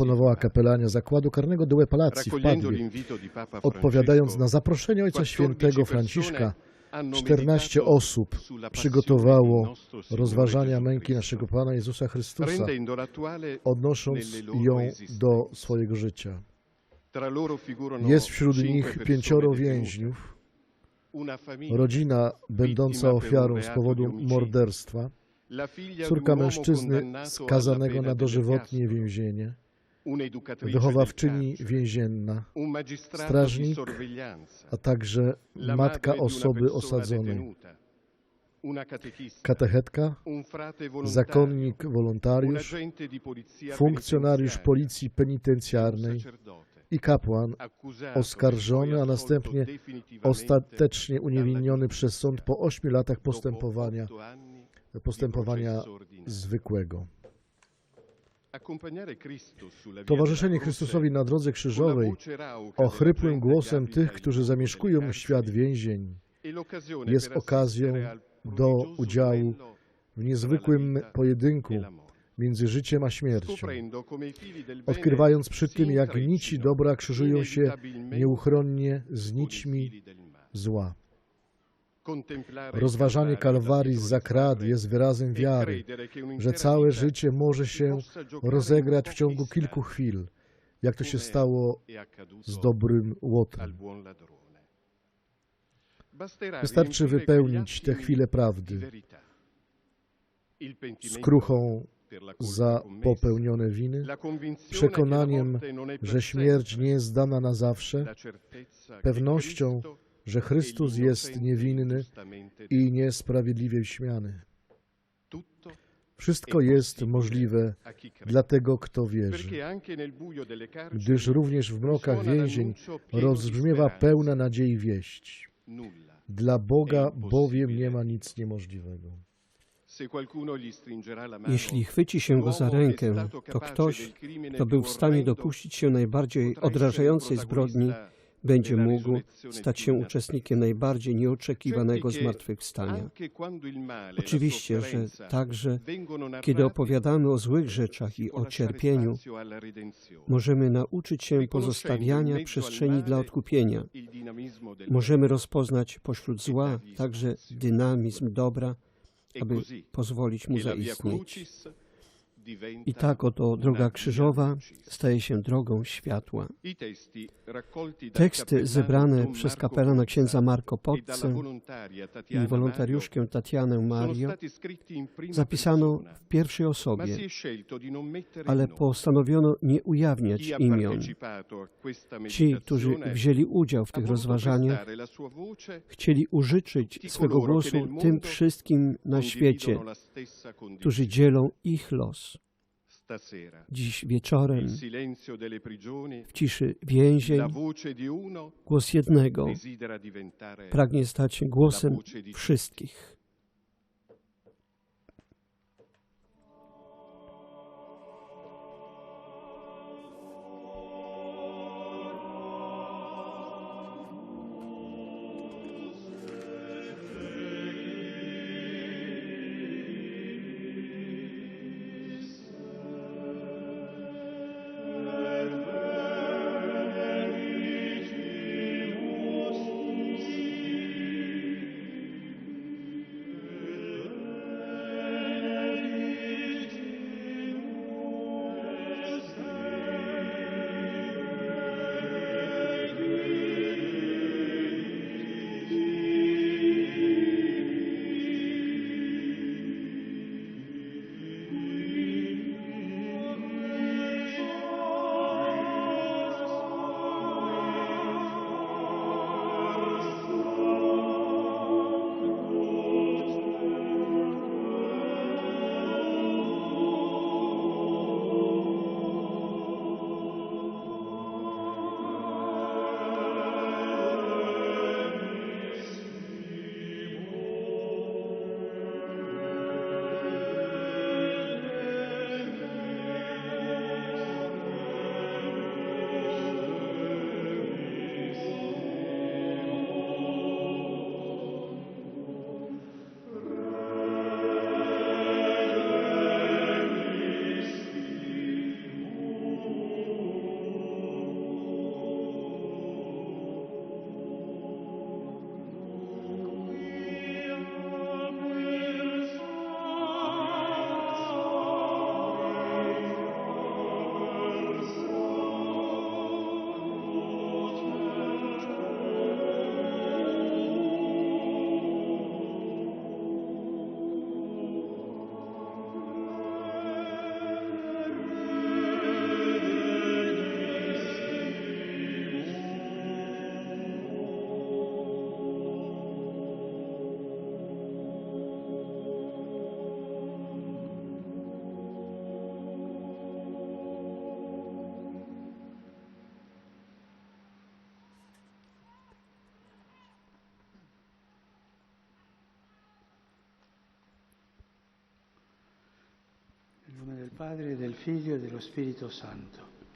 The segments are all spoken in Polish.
Ponowała kapelania zakładu karnego Due Palazzi w Padwie, odpowiadając na zaproszenie Ojca 14 Świętego Franciszka. hanno 14 meditato osób przygotowało rozważania męki naszego Pana Jezusa Chrystusa, odnosząc ją do swojego życia. Jest wśród nich pięcioro więźniów, rodzina będąca ofiarą z powodu morderstwa, córka mężczyzny skazanego na dożywotnie więzienie, wychowawczyni więzienna, strażnik, a także matka osoby osadzonej, katechetka, zakonnik, wolontariusz, funkcjonariusz policji penitencjarnej i kapłan oskarżony, a następnie ostatecznie uniewinniony przez sąd po ośmiu latach postępowania, postępowania zwykłego. Towarzyszenie Chrystusowi na drodze krzyżowej, ochrypłym głosem tych, którzy zamieszkują świat więzień, l'occasione jest okazją do udziału w niezwykłym pojedynku e między życiem a śmiercią, odkrywając przy tym, jak nici dobra krzyżują się nieuchronnie z nićmi zła. Rozważanie Kalwarii z zakrad jest wyrazem wiary, że całe vita życie może si się rozegrać w ciągu kilku chwil, jak to się stało z dobrym łotrem. Wystarczy wypełnić te chwile prawdy skruchą za popełnione winy, przekonaniem, że śmierć nie jest dana na zawsze, pewnością, że Chrystus jest niewinny i niesprawiedliwie śmiany. Wszystko jest możliwe dla tego, kto wierzy, gdyż również w mrokach więzień rozbrzmiewa pełna nadziei wieść. Dla Boga bowiem nie ma nic niemożliwego. Jeśli chwyci się go za rękę, to ktoś, kto był w stanie dopuścić się najbardziej odrażającej zbrodni, będzie mógł stać się uczestnikiem najbardziej nieoczekiwanego zmartwychwstania. Oczywiście, że także kiedy opowiadamy o złych rzeczach i o cierpieniu, możemy nauczyć się pozostawiania przestrzeni dla odkupienia. Możemy rozpoznać pośród zła także dynamizm dobra, aby pozwolić mu zaistnieć. I tak oto droga krzyżowa staje się drogą światła. Teksty zebrane przez kapelana księdza Marco Pozze i wolontariuszkę Tatianę Mario zapisano w pierwszej osobie, ale postanowiono nie ujawniać imion. Ci, którzy wzięli udział w tych rozważaniach, chcieli użyczyć swego głosu tym wszystkim na świecie, którzy dzielą ich los. Dziś wieczorem, w ciszy więzień, głos jednego pragnie stać się głosem wszystkich.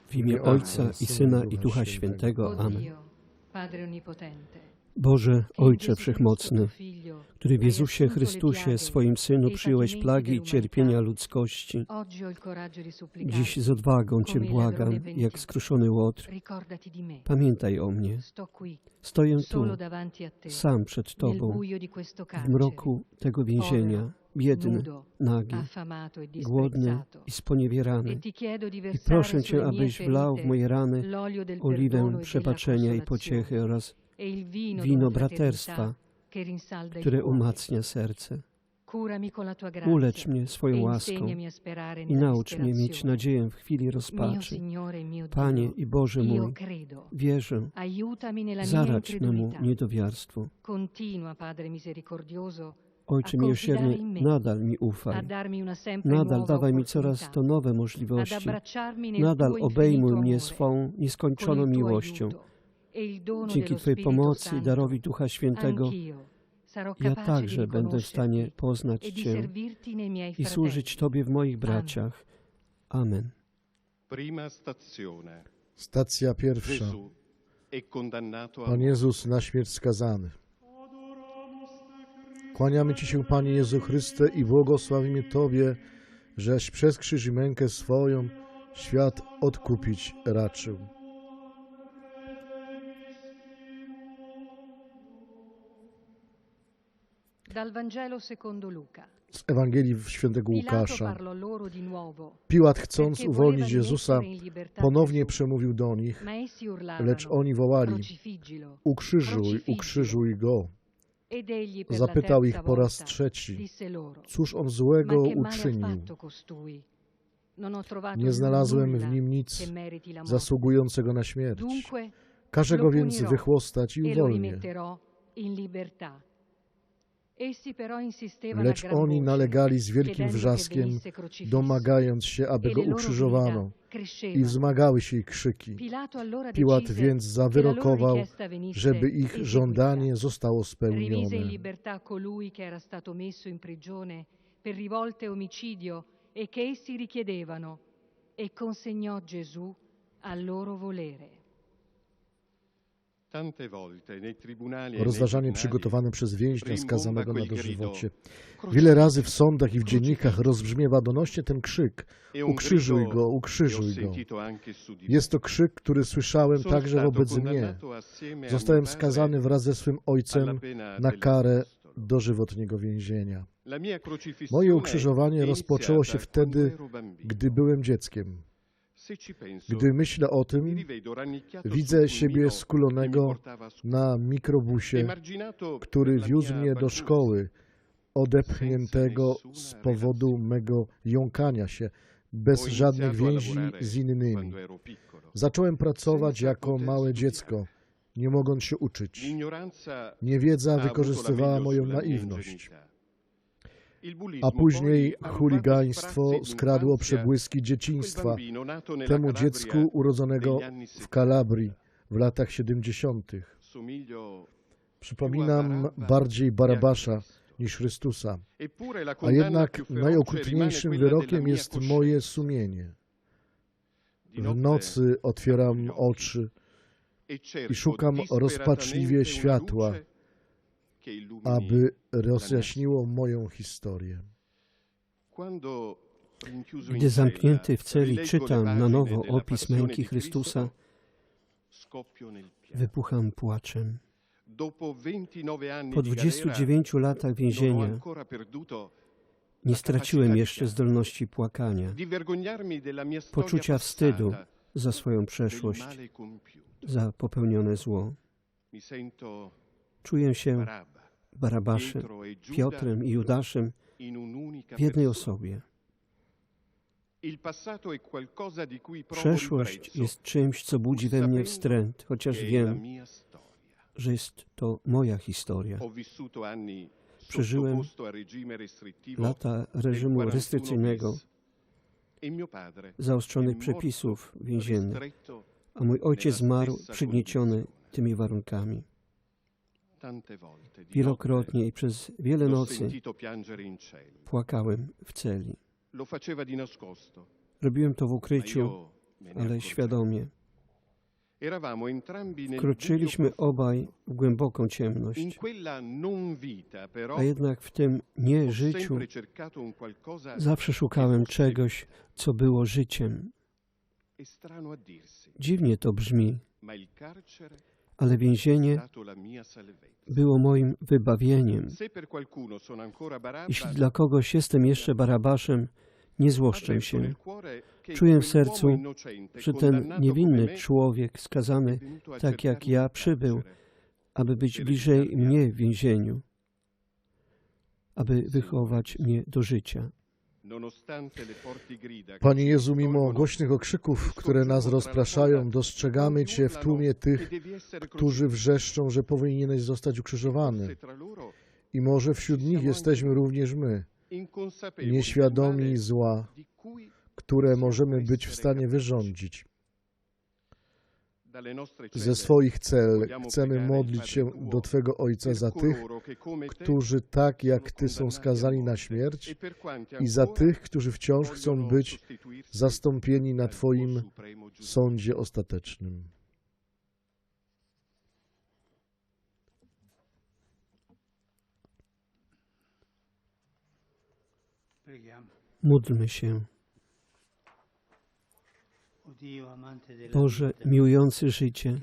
W imię Ojca i Syna i Ducha Świętego. Amen. Boże, Ojcze Wszechmocny, który w Jezusie Chrystusie, swoim Synu, e przyjąłeś plagi i cierpienia ludzkości, dziś z odwagą Cię błagam, jak skruszony łotr. Pamiętaj o mnie. Stoję tu, sam przed Tobą, w mroku tego więzienia, biedny, nagi, e głodny i E sponiewierany. di I proszę Cię, abyś wlał w moje rany oliwę e przebaczenia i pociechy oraz e wino braterstwa, które umacnia serce. Ulecz mnie swoją e łaską i naucz mnie mieć nadzieję w chwili rozpaczy. E Panie i Boże mój, wierzę, zarać memu niedowiarstwu. Ojcze miłosierny, nadal mi ufaj. Nadal dawaj mi coraz to nowe możliwości. Nadal obejmuj mnie swą nieskończoną miłością. Dzięki Twojej pomocy i darowi Ducha Świętego ja także będę w stanie poznać e Cię i służyć. Tobie w moich braciach. Amen. Stacja pierwsza. Pan Jezus na śmierć skazany. Kłaniamy Ci się, Panie Jezu Chryste, i błogosławimy Tobie, żeś przez krzyż i mękę swoją świat odkupić raczył. Z Ewangelii świętego Łukasza. Piłat, chcąc uwolnić Jezusa, ponownie przemówił do nich, lecz oni wołali. Ukrzyżuj, ukrzyżuj go. Zapytał ich po raz trzeci: Cóż on złego uczynił? Nie znalazłem w nim nic zasługującego na śmierć. Każę go więc wychłostać i e uwolnię. rimetterò in libertà. Essi però insistevano a Lecz oni nalegali z wielkim wrzaskiem, domagając się, aby E go ukrzyżowano. I wzmagały się ich krzyki. Piłat więc zawyrokował, żeby ich żądanie zostało spełnione. per rivolte e omicidio e che essi richiedevano e consegnò Gesù al loro volere. Rozważanie tribunali przygotowane przez więźnia skazanego na dożywocie. Wiele razy w sądach i w dziennikach rozbrzmiewa donośnie ten krzyk. E Ukrzyżuj go, ukrzyżuj go. di me. Jest to krzyk, który słyszałem także wobec mnie. Zostałem skazany wraz ze swym ojcem na karę dożywotniego więzienia. Moje ukrzyżowanie rozpoczęło się wtedy, gdy byłem dzieckiem. Gdy myślę o tym, widzę siebie skulonego na mikrobusie, który wiózł mnie do szkoły, odepchniętego z powodu mego jąkania się, bez żadnych więzi z innymi. Zacząłem pracować jako małe dziecko, nie mogąc się uczyć. Niewiedza wykorzystywała moją naiwność. A później chuligaństwo skradło przebłyski dzieciństwa temu dziecku urodzonego w 70. Kalabrii w latach 70. Somiglio Przypominam bardziej Barabasza niż Chrystusa. A jednak najokrutniejszym wyrokiem jest moje sumienie. W nocy otwieram oczy e i szukam rozpaczliwie światła, aby rozjaśniło moją historię. Gdy zamknięty w celi czytam na nowo opis męki Chrystusa, wypucham płaczem. Dopo 29 anni Po di galera, 29 latach więzienia nie straciłem jeszcze zdolności płakania, poczucia wstydu za swoją przeszłość, za popełnione zło. Czuję się Barabaszem, e Piotrem i Judaszem w jednej osobie. Przeszłość jest czymś, co budzi we mnie wstręt, chociaż wiem, że jest to moja historia. Przeżyłem Lata reżimu 41 restrykcyjnego. E zaostrzonych przepisów więziennych, a mój ojciec zmarł przygnieciony tymi warunkami. Wielokrotnie i przez wiele nocy płakałem w celi. Robiłem to w ukryciu, ale świadomie. Buio obaj w głęboką ciemność, a jednak w tym nie życiu zawsze szukałem czegoś, co było życiem. Dziwnie to brzmi, ale więzienie było moim wybawieniem. Jeśli dla kogoś jestem jeszcze Barabaszem, nie złoszczę się. Czuję w sercu, że ten niewinny człowiek skazany, tak jak ja, przybył, aby być bliżej mnie w więzieniu, aby wychować mnie do życia. Panie Jezu, mimo głośnych okrzyków, które nas rozpraszają, dostrzegamy Cię w tłumie tych, którzy wrzeszczą, że powinieneś zostać ukrzyżowany. I może wśród nich jesteśmy również my, nieświadomi zła, które możemy być w stanie wyrządzić. Ze swoich cel chcemy modlić się do Twego Ojca za tych, którzy tak jak Ty są skazani na śmierć e i za tych, którzy wciąż chcą być zastąpieni na Twoim sądzie ostatecznym. Módlmy się. Boże, miłujący życie,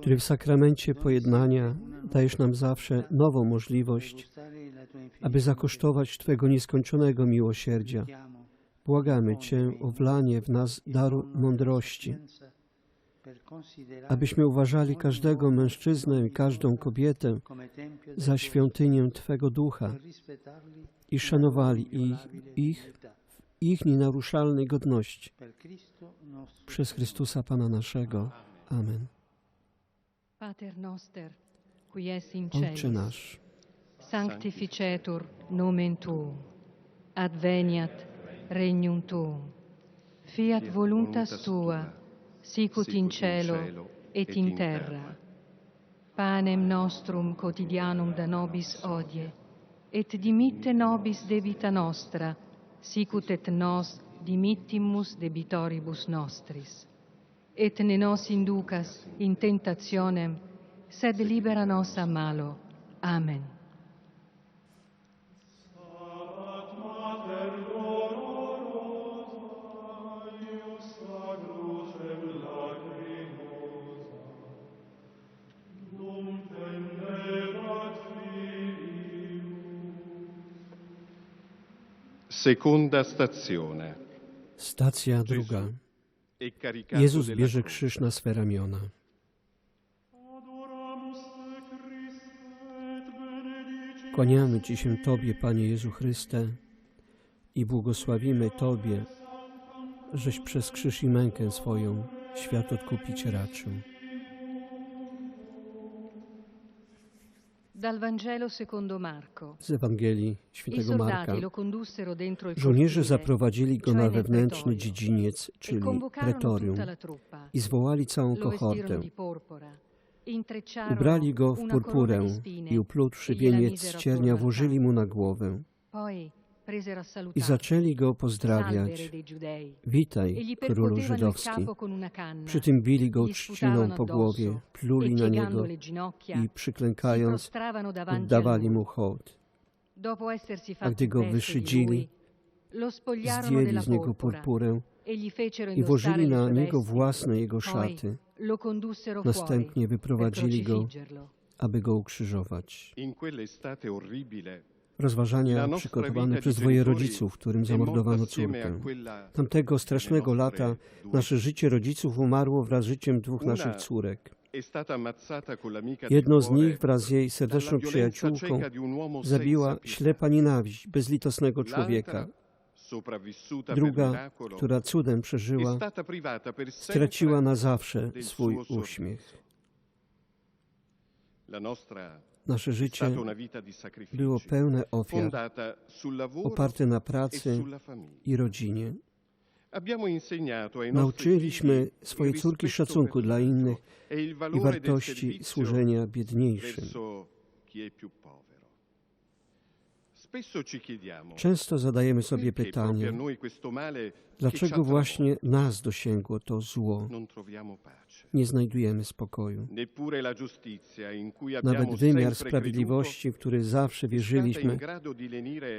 który w sakramencie pojednania dajesz nam zawsze nową możliwość, aby zakosztować Twego nieskończonego miłosierdzia. Błagamy Cię o wlanie w nas daru mądrości, abyśmy uważali każdego mężczyznę i każdą kobietę za świątynię Twego ducha i szanowali ich, ich, ich nienaruszalnej godności. Przez Chrystusa Pana naszego. Amen. Pater noster, qui es in Ojcze nasz, sanctificetur nomen tuum, adveniat regnum tuum, fiat voluntas tua, sicut in cielo et in terra. Panem nostrum quotidianum da nobis odie, et dimitte nobis debita nostra, sicut et nos dimittimus debitoribus nostris. Et ne nos inducas in tentationem, sed libera nos a malo. Amen. Seconda stazione. stacja druga. Jezus bierze krzyż na swe ramiona. Kłaniamy Ci się Tobie, Panie Jezu Chryste, i błogosławimy Tobie, żeś przez krzyż i mękę swoją świat odkupić raczył. Dal Vangelo secondo Marco. Z Ewangelii Świętego Marka. Żołnierze zaprowadzili go na wewnętrzny pretorio, dziedziniec, e czyli pretorium, i zwołali całą kohortę. Ubrali go w purpurę i uplutszy e wieniec z ciernia włożyli mu na głowę i zaczęli go pozdrawiać. E Witaj, gli królu żydowski. Przy tym bili go trzciną po głowie, pluli e na piegando niego i przyklękając oddawali mu hołd. A gdy go wyszydzili, Zdjęli z niego purpurę e i włożyli na niego własne jego szaty. Następnie wyprowadzili go, aby go ukrzyżować. Rozważania przygotowane przez dwoje rodziców, którym zamordowano córkę. Tamtego strasznego lata nasze życie rodziców umarło wraz z życiem dwóch naszych córek. Jedno z nich wraz z jej serdeczną przyjaciółką zabiła ślepa nienawiść bezlitosnego człowieka. Druga, która cudem przeżyła, straciła na zawsze swój uśmiech. Nasze życie było pełne ofiar, oparte na pracy i rodzinie. Nauczyliśmy swoje córki szacunku dla innych i wartości służenia biedniejszym. Często zadajemy sobie pytanie, dlaczego właśnie nas dosięgło to zło? Nie znajdujemy spokoju. Nawet wymiar sprawiedliwości, w który zawsze wierzyliśmy,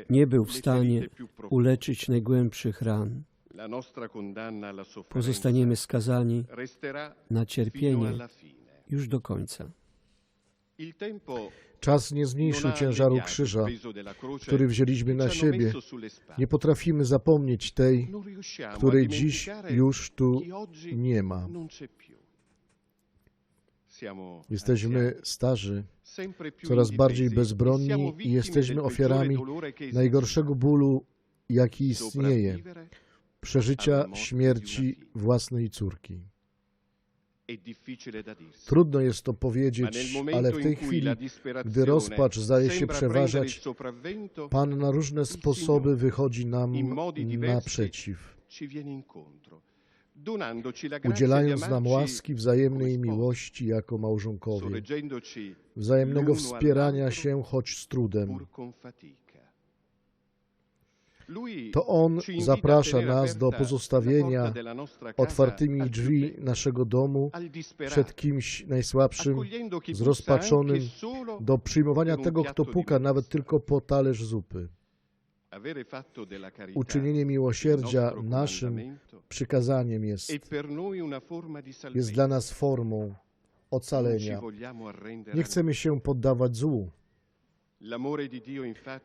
nie był w stanie uleczyć najgłębszych ran. Pozostaniemy skazani na cierpienie już do końca. Czas nie zmniejszył ciężaru krzyża, który wzięliśmy na siebie. Nie potrafimy zapomnieć tej, której dziś już tu nie ma. Jesteśmy starzy, coraz bardziej bezbronni i jesteśmy ofiarami najgorszego bólu, jaki istnieje. przeżycia śmierci własnej córki. Trudno jest to powiedzieć, ale w tej chwili gdy rozpacz zdaje się przeważać, Pan na różne sposoby wychodzi nam naprzeciw, udzielając nam łaski wzajemnej miłości jako małżonkowie, wzajemnego wspierania się choć z trudem. To On zaprasza nas do pozostawienia otwartymi drzwi naszego domu przed kimś najsłabszym, zrozpaczonym, do przyjmowania tego, kto puka, nawet tylko po talerz zupy. Uczynienie miłosierdzia naszym przykazaniem jest. di Jest dla nas formą ocalenia. Nie chcemy się poddawać złu.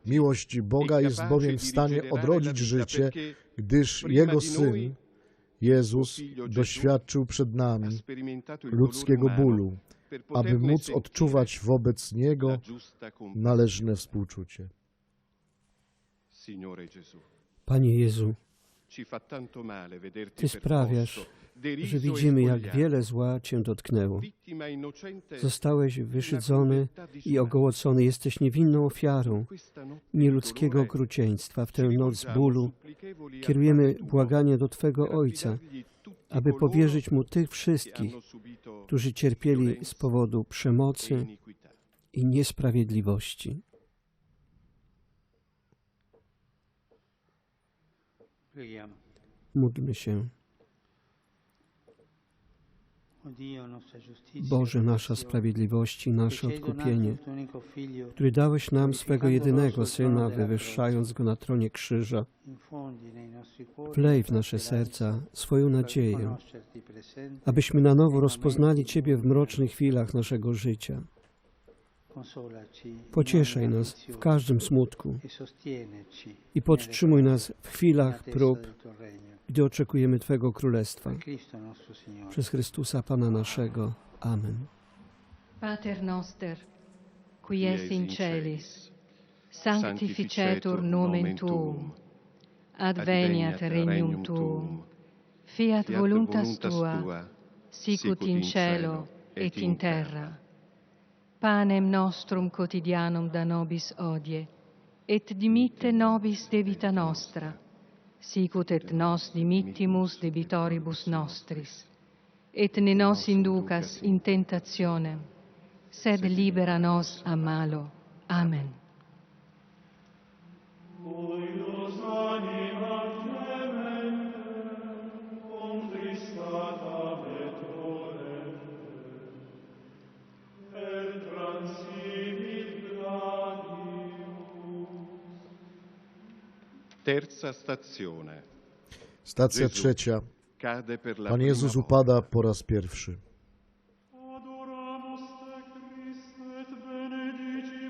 Miłość Boga jest bowiem w stanie odrodzić życie, gdyż Jego Syn, Jezus, doświadczył przed nami ludzkiego bólu, aby móc odczuwać wobec Niego należne współczucie. Panie Jezu, Ty sprawiasz, że e widzimy, jak wiele zła Cię dotknęło. Zostałeś wyszydzony i ogołocony. Jesteś niewinną ofiarą nieludzkiego okrucieństwa. W tę noc bólu kierujemy błaganie do Twego Ojca, aby powierzyć Mu tych wszystkich, którzy cierpieli z powodu e przemocy i niesprawiedliwości. Módlmy się. Boże, nasza sprawiedliwość i nasze odkupienie, który dałeś nam swego jedynego Syna, wywyższając Go na tronie krzyża. Wlej w nasze serca swoją nadzieję, abyśmy na nowo rozpoznali Ciebie w mrocznych chwilach naszego życia. Pocieszaj nas w każdym smutku i podtrzymuj nas w chwilach prób, gdy oczekujemy Twego Królestwa. Przez Chrystusa Pana naszego. Amen. Pater noster, qui es in celis, sanctificetur nomen tuum, adveniat regnum tuum, fiat Fiat voluntas tua, sicut in cielo et in terra. Panem nostrum quotidianum da nobis odie, et dimitte nobis debita nostra, sicut et nos dimittimus debitoribus nostris. Et ne nos inducas in tentationem, sed libera nos a malo. Amen. Terza stazione. Stacja trzecia. Pan Jezus upada po raz pierwszy.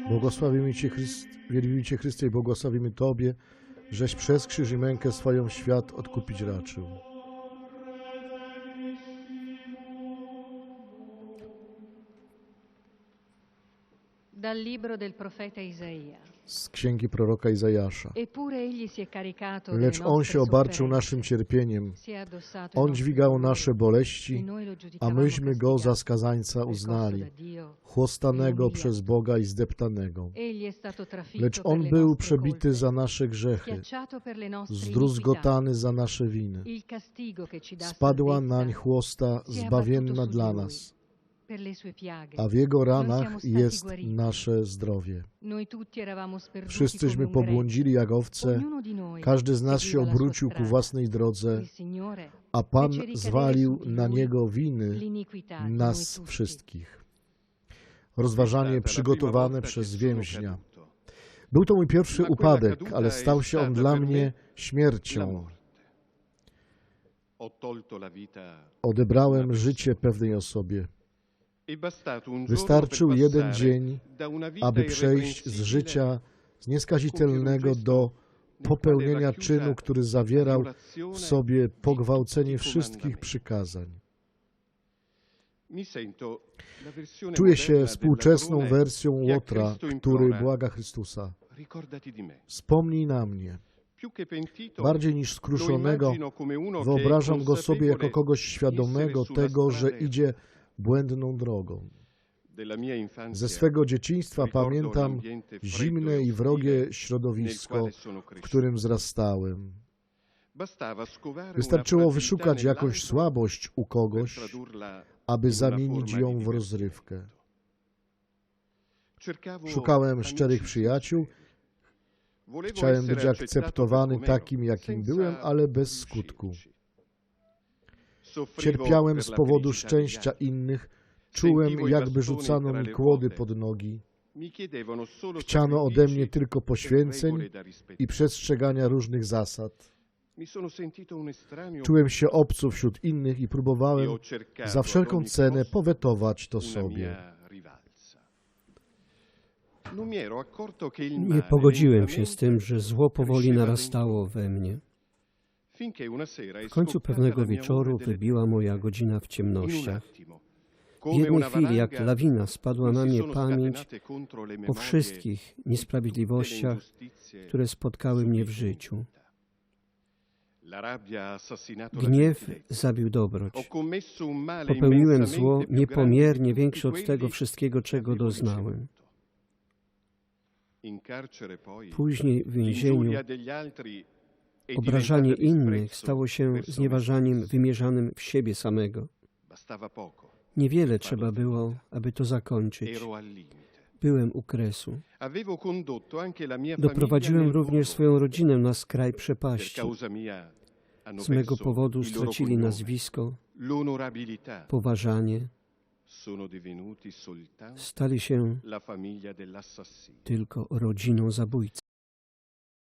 Błogosławimy Cię, Chryst, wielbimy Cię Chryste i błogosławimy Tobie, żeś przez krzyż i mękę swoją świat odkupić raczył. Dal libro del profeta Isaia. Z księgi proroka Izajasza. Lecz On się obarczył naszym cierpieniem, On dźwigał nasze boleści, a myśmy Go za skazańca uznali, chłostanego przez Boga i zdeptanego. Lecz On był przebity za nasze grzechy, zdruzgotany za nasze winy. Spadła nań chłosta zbawienna dla nas. A w Jego ranach jest nasze zdrowie. Wszyscyśmy pobłądzili jak owce, każdy z nas się obrócił ku własnej drodze, a Pan zwalił na Niego winy nas wszystkich. Rozważanie przygotowane przez więźnia. Był to mój pierwszy upadek, ale stał się on dla mnie śmiercią. Odebrałem życie pewnej osobie. Wystarczył jeden dzień, aby przejść z życia znieskazitelnego do popełnienia czynu, który zawierał w sobie pogwałcenie wszystkich przykazań. Czuję się współczesną wersją Łotra, który błaga Chrystusa. Wspomnij na mnie. Bardziej niż skruszonego, wyobrażam go sobie jako kogoś świadomego tego, że idzie błędną drogą. Ze swego dzieciństwa pamiętam zimne i wrogie środowisko, w którym wzrastałem. Wystarczyło wyszukać jakąś słabość u kogoś, aby zamienić ją w rozrywkę. Szukałem szczerych przyjaciół, chciałem być akceptowany takim, jakim byłem, ale bez skutku. Cierpiałem z powodu szczęścia innych, czułem, jakby rzucano mi kłody pod nogi. Chciano ode mnie tylko poświęceń i przestrzegania różnych zasad. Czułem się obco wśród innych i próbowałem za wszelką cenę powetować to sobie. Nie pogodziłem się z tym, że zło powoli narastało we mnie. W końcu pewnego wieczoru wybiła moja godzina w ciemnościach. W jednej chwili, jak lawina, spadła na mnie pamięć o wszystkich niesprawiedliwościach, które spotkały mnie w życiu. Gniew zabił dobroć. Popełniłem zło niepomiernie większe od tego wszystkiego, czego doznałem. Później w więzieniu obrażanie innych stało się znieważaniem wymierzanym w siebie samego. Niewiele trzeba było, aby to zakończyć. Byłem u kresu. Doprowadziłem również swoją rodzinę na skraj przepaści. Z mego powodu stracili nazwisko, poważanie, stali się tylko rodziną zabójcy.